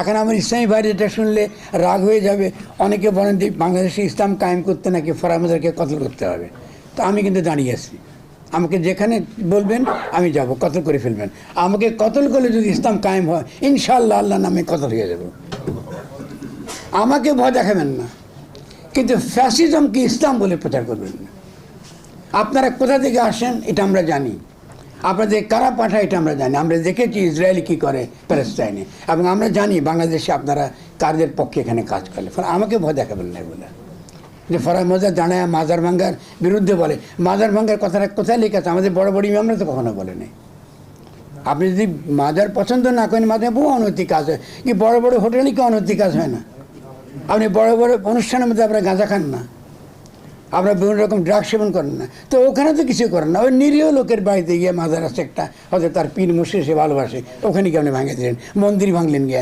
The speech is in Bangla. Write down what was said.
এখন আমার ইসলামী ভাই, এটা শুনলে রাগ হয়ে যাবে। অনেকে বলেন যে বাংলাদেশে ইসলাম কায়েম করতে নাকি ফরামদারকে কতল করতে হবে। তো আমি কিন্তু দাঁড়িয়ে আছি। আমাকে যেখানে বলবেন, আমি যাব, কতল করে ফেলবেন। আমাকে কতল করলে যদি ইসলাম কায়েম হয় ইনশাল্লাহ আল্লাহ নামে কতল হয়ে যাব। আমাকে ভয় দেখাবেন না। কিন্তু ফ্যাসিজমকে ইসলাম বলে প্রচার করবেন না। আপনারা কোথা থেকে আসেন, এটা আমরা জানি। আপনাদের কারা পাঠায় এটা আমরা জানি আমরা দেখেছি ইসরায়েল কী করে প্যালেস্টাইনে। এবং আমরা জানি বাংলাদেশে আপনারা কারদের পক্ষে এখানে কাজ করে। ফলে আমাকে ভয় দেখাবেন না বলে যে ফরাজ মজা দাঁড়ায় মাজার ভাঙ্গার বিরুদ্ধে বলে। মাজার ভাঙ্গার কথাটা কোথায় লেখা আছে? আমাদের বড় বড় ইমামরা তো কখনো বলেনি আপনি যদি মাজার পছন্দ না করেন, মাজার বহু অনৈতিক কাজ হয়। কি বড় বড় হোটেলে কি অনৈতিক কাজ হয় না? আপনি বড় বড় অনুষ্ঠানের মধ্যে আপনারা গাঁজা খান না? আপনারা বিভিন্ন রকম ড্রাগ সেবন করেন না। তো ওখানে তো কিছু করেন না। ওই নিরীহ লোকের বাড়িতে গিয়ে মাজার আছে একটা, হয়তো তার পিন মুসে সে ভালোবাসে, ওখানে কি আপনি ভাঙে দিলেন, মন্দির ভাঙলেন গিয়ে।